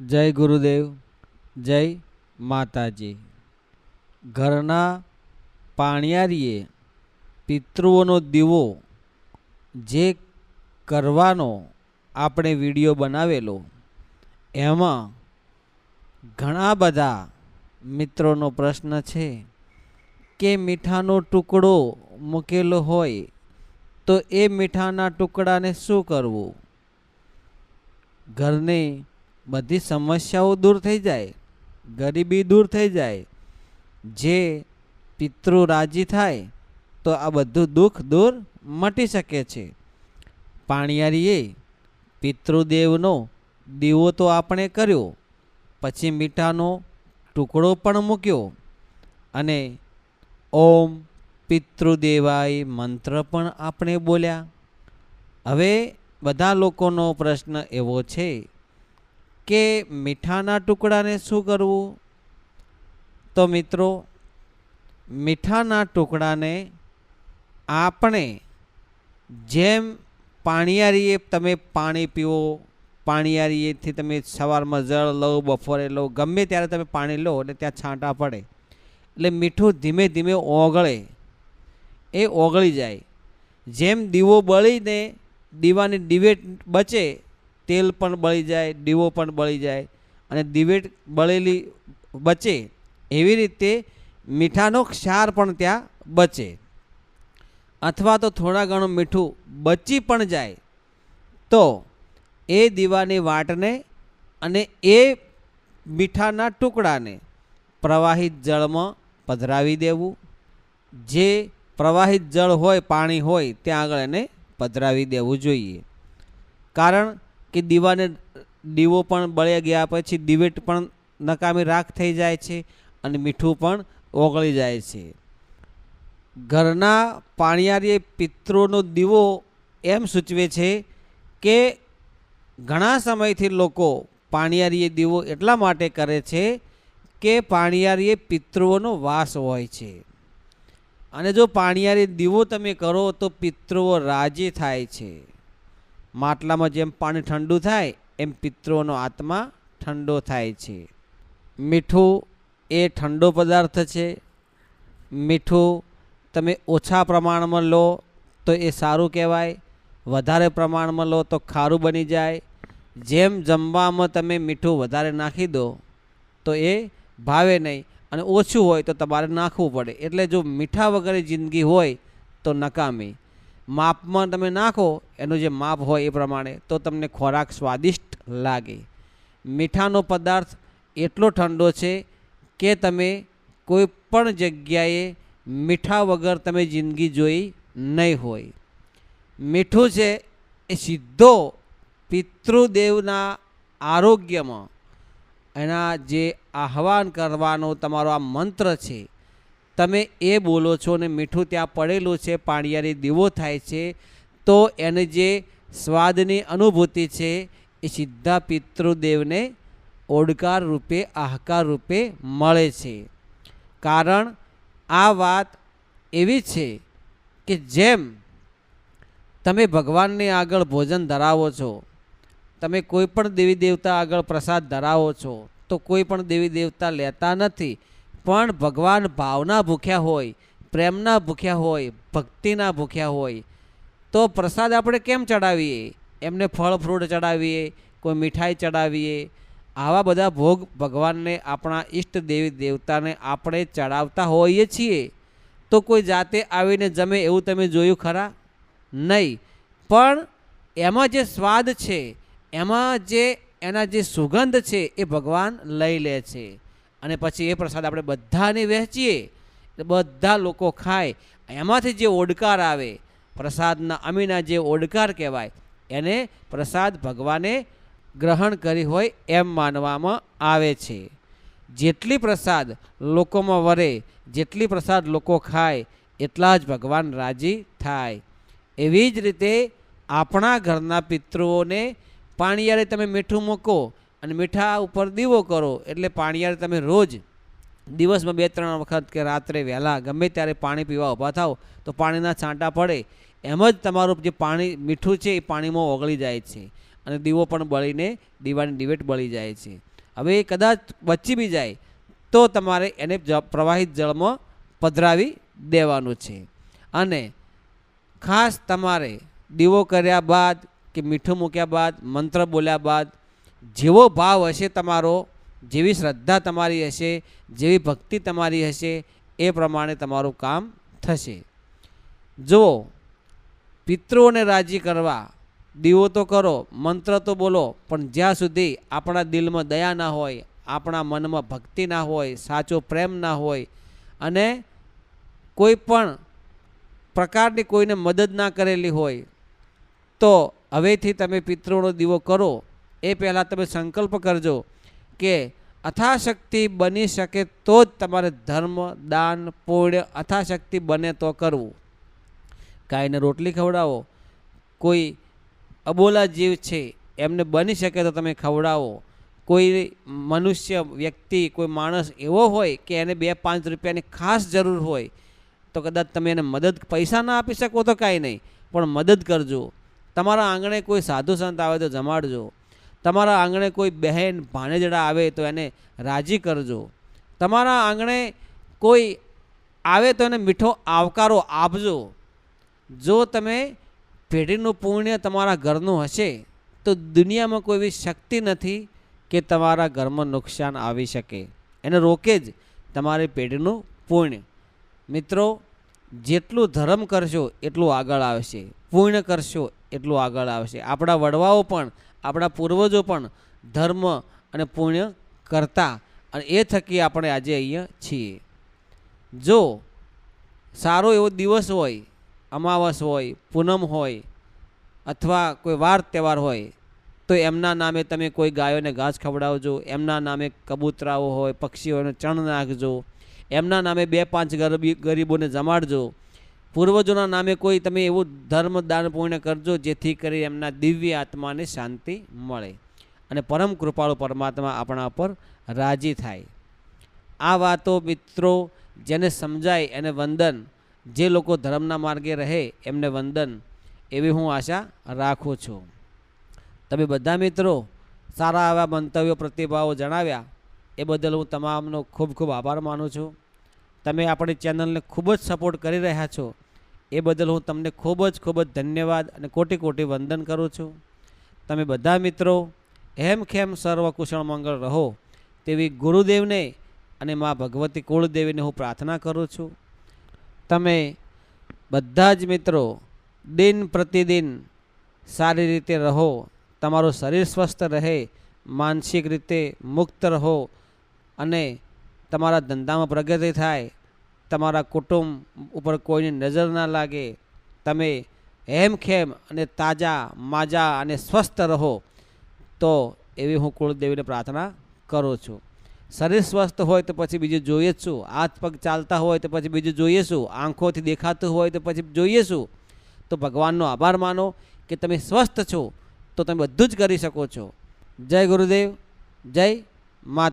જય ગુરુદેવ, જય માતાજી. ઘરના પાણિયારીએ પિતૃઓનો દીવો જે કરવાનો આપણે વીડિયો બનાવેલો, એમાં ઘણા બધા મિત્રોનો પ્રશ્ન છે કે મીઠાનો ટુકડો મૂકેલો હોય તો એ મીઠાના ટુકડાને શું કરવું? ઘરની બધી સમસ્યાઓ દૂર થઈ જાય, ગરીબી દૂર થઈ જાય, જે પિતૃ રાજી થાય, તો આ બધું દુઃખ દૂર મટી શકે છે. પાણિયારીએ પિતૃદેવનો દીવો તો આપણે કર્યો, પછી મીઠાનો ટુકડો પણ મૂક્યો અને ઓમ પિતૃદેવાય મંત્ર પણ આપણે બોલ્યા. હવે બધા લોકોનો પ્રશ્ન એવો છે કે મીઠાના ટુકડાને શું કરવું? તો મિત્રો, મીઠાના ટુકડાને આપણે જેમ પાણીયારીએ તમે પાણી પીવો, પાણીયારીએથી તમે સવારમાં જળ લો, બપોરે લો, ગમે ત્યારે તમે પાણી લો અને ત્યાં છાંટા પડે. એટલે મીઠું ધીમે ધીમે ઓગળે. એ ઓગળી જાય. જેમ દીવો બળીને દીવાની દિવેટ બચે તેલ પણ બળી જાય, દીવો પણ બળી જાય અને દિવેટ બળેલી બચે એવી રીતે મીઠાનો ક્ષાર પણ ત્યાં બચે. અથવા તો થોડા ઘણું મીઠું બચી પણ જાય. તો એ દીવાની વાટને અને એ મીઠાના ટુકડાને પ્રવાહિત જળમાં પધરાવી દેવું. જે પ્રવાહિત જળ હોય, પાણી હોય, ત્યાં આગળ એને પધરાવી દેવું જોઈએ. કારણ કે દીવાને દીવો પણ બળ્યા ગયા પછી દિવેટ પણ નકામી રાખ થઈ જાય છે અને મીઠું પણ ઓગળી જાય છે. ઘરના પાણીયારીએ પિત્રોનો દીવો એમ સૂચવે છે કે ઘણા સમયથી લોકો પાણીયારીએ દીવો એટલા માટે કરે છે કે પાણીયારીએ પિતૃઓનો વાસ હોય છે. અને જો પાણીયારી દીવો તમે કરો તો પિતૃઓ રાજી થાય છે. માટલામાં જેમ પાણી ઠંડુ થાય, એમ પિતૃઓનો આત્મા ઠંડો થાય છે. મીઠું એ ઠંડો પદાર્થ છે. મીઠું તમે ઓછા પ્રમાણમાં લો તો એ સારું કહેવાય. વધારે પ્રમાણમાં લો તો ખારું બની જાય. જેમ જમવામાં તમે મીઠું વધારે નાખી દો, તો એ ભાવે નહીં અને ઓછું હોય તો તમારે નાખવું પડે. એટલે જો મીઠા વગર જિંદગી હોય તો નકામી. માપમાં તમે નાખો, એનું જે માપ હોય એ પ્રમાણે, તો તમને ખોરાક સ્વાદિષ્ટ લાગે. મીઠાનો પદાર્થ એટલો ઠંડો છે કે તમે કોઈ પણ જગ્યાએ મીઠા વગર તમે જિંદગી જોઈ નહીં હોય. મીઠું છે એ સીધો પિતૃદેવના આરોગ્યમાં એના જે આહવાન કરવાનો તમારો આ મંત્ર છે તમે એ બોલો છો ને મીઠું ત્યાં પડેલું છે, પાણીયારી દીવો થાય છે, તો એને જે સ્વાદની અનુભૂતિ છે, એ સીધા પિતૃદેવને ઓડકાર રૂપે, આહકાર રૂપે મળે છે. કારણ આ વાત એવી છે કે જેમ તમે ભગવાનને આગળ ભોજન ધરાવો છો, તમે કોઈ પણ દેવી દેવતા આગળ પ્રસાદ ધરાવો છો, તો કોઈ પણ દેવી દેવતા લેતા નથી પણ ભગવાન ભાવના ભૂખ્યા હોય, પ્રેમના ભૂખ્યા હોય, ભક્તિના ભૂખ્યા હોય, તો પ્રસાદ આપણે કેમ ચડાવીએ? એમને ફળ ફ્રૂટ ચડાવીએ, કોઈ મીઠાઈ ચડાવીએ? આવા બધા ભોગ ભગવાનને આપણા ઈષ્ટ દેવી દેવતાને આપણે ચડાવતા હોઈએ છીએ. તો કોઈ જાતે આવીને જમે એવું તમે જોયું ખરા? નહીં. પણ એમાં જે સ્વાદ છે, એમાં જે એના જે સુગંધ છે, એ ભગવાન લઈ લે છે. અને પછી એ પ્રસાદ આપણે બધાને વહેંચીએ બધા લોકો ખાય. એમાંથી જે ઓડકાર આવે, પ્રસાદના અમીના જે ઓડકાર કહેવાય, એને પ્રસાદ ભગવાને ગ્રહણ કરી હોય એમ માનવામાં આવે છે. જેટલી પ્રસાદ લોકોમાં વરે, જેટલી પ્રસાદ લોકો ખાય, એટલા જ ભગવાન રાજી થાય. એવી જ રીતે આપણા ઘરના પિતૃઓને પાણીયારે તમે મીઠું મૂકો અને મીઠા ઉપર દીવો કરો. એટલે પાણીયાર તમે રોજ દિવસમાં બે ત્રણ વખત કે રાત્રે વહેલા ગમે ત્યારે પાણી પીવા ઊભા થાવ તો પાણીના છાંટા પડે. એમ જ તમારું જે પાણી, મીઠું છે એ પાણીમાં ઓગળી જાય છે. અને દીવો પણ બળીને દીવાની દિવેટ બળી જાય છે. હવે એ કદાચ બચી બી જાય, તો તમારે એને પ્રવાહિત જળમાં પધરાવી દેવાનું છે. અને ખાસ તમારે દીવો કર્યા બાદ કે મીઠું મૂક્યા બાદ, મંત્ર બોલ્યા બાદ જેવો ભાવ હશે તમારો, જેવી શ્રદ્ધા તમારી હશે, જેવી ભક્તિ તમારી હશે, એ પ્રમાણે તમારું કામ થશે. જુઓ પિતૃઓને રાજી કરવા દીવો તો કરો, મંત્ર તો બોલો, પણ જ્યાં સુધી આપણા દિલમાં દયા ના હોય, આપણા મનમાં ભક્તિ ના હોય, સાચો પ્રેમ ના હોય, અને કોઈ પણ પ્રકારની કોઈને મદદ ના કરેલી હોય, તો હવેથી તમે પિતૃનો દીવો કરો એ પહેલાં તમે સંકલ્પ કરજો કે અથાશક્તિ બની શકે તો જ તમારે ધર્મ, દાન, પુણ્ય અથાશક્તિ બને તો કરવું. ગાયને રોટલી ખવડાવો. કોઈ અબોલા જીવ છે, એમને બની શકે તો તમે ખવડાવો. કોઈ મનુષ્ય વ્યક્તિ, કોઈ માણસ એવો હોય કે એને બે પાંચ રૂપિયાની ખાસ જરૂર હોય, તો કદાચ તમે એને મદદ, પૈસા ના આપી શકો તો કાંઈ નહીં, પણ મદદ કરજો. તમારા આંગણે કોઈ સાધુ સંત આવે તો જમાડજો. તમારા આંગણે કોઈ બહેન ભાણેજડા આવે તો એને રાજી કરજો. તમારા આંગણે કોઈ આવે તો એને મીઠો આવકારો આપજો. જો તમે પેઢીનું પુણ્ય તમારા ઘરનું હશે, તો દુનિયામાં કોઈ એવી શક્તિ નથી કે તમારા ઘરમાં નુકસાન આવી શકે. એને રોકે જ તમારી પેઢીનું પુણ્ય. મિત્રો, જેટલું ધર્મ કરશો એટલું આગળ આવશે. પૂર્ણ કરશો એટલું આગળ આવશે. આપણા વડવાઓ પણ આપણા પૂર્વજો પણ ધર્મ અને પુણ્ય કરતા અને એ થકી આપણે આજે અહીંયા છીએ. જો સારો એવો દિવસ હોય, અમાવસ હોય, પૂનમ હોય, અથવા કોઈ વાર તહેવાર હોય, તો એમના નામે તમે કોઈ ગાયોને ઘાસ ખવડાવજો, એમના નામે કબૂતરાઓ હોય, પક્ષીઓને ચણ નાખજો, એમના નામે બે પાંચ ગરીબી ગરીબોને જમાડજો પૂર્વજોના નામે કોઈ તમે એવું ધર્મ દાન પુણ્ય કરજો જેથી કરી એમના દિવ્ય આત્માને શાંતિ મળે. અને પરમ કૃપાળુ પરમાત્મા આપણા પર રાજી થાય. આ વાતો મિત્રો જેને સમજાય એને વંદન. જે લોકો ધર્મના માર્ગે રહે એમને વંદન. એવી હું આશા રાખું છું. તમે બધા મિત્રો સારા આવા મંતવ્યો પ્રતિભાવો જણાવ્યા. એ બદલ હું તમામનો ખૂબ ખૂબ આભાર માનું છું. તમે આપણી ચેનલને ખૂબ જ સપોર્ટ કરી રહ્યા છો. એ બદલ હું તમને ખૂબ જ ખૂબ જ ધન્યવાદ અને કોટી કોટી વંદન કરું છું. તમે બધા મિત્રો હેમ ખેમ સર્વ કુશળ મંગળ રહો તેવી ગુરુદેવને અને મા ભગવતી કુળદેવીને હું પ્રાર્થના કરું છું. તમે બધા જ મિત્રો દિન પ્રતિદિન સારી રીતે રહો, તમારું શરીર સ્વસ્થ રહે, માનસિક રીતે મુક્ત રહો અને તમારા ધંધામાં પ્રગતિ થાય તમારા કુટુંબ ઉપર કોઈની નજર ના લાગે, તમે હેમખેમ અને તાજા, માજા અને સ્વસ્થ રહો, તો એવી હું કુળદેવીને પ્રાર્થના કરું છું. શરીર સ્વસ્થ હોય તો પછી બીજું જોઈએ જ શું? હાથ પગ ચાલતા હોય તો પછી બીજું જોઈએ શું? આંખોથી દેખાતું હોય તો પછી જોઈએ શું? તો ભગવાનનો આભાર માનો કે તમે સ્વસ્થ છો, તો તમે બધું જ કરી શકો છો. જય ગુરુદેવ, જય માતા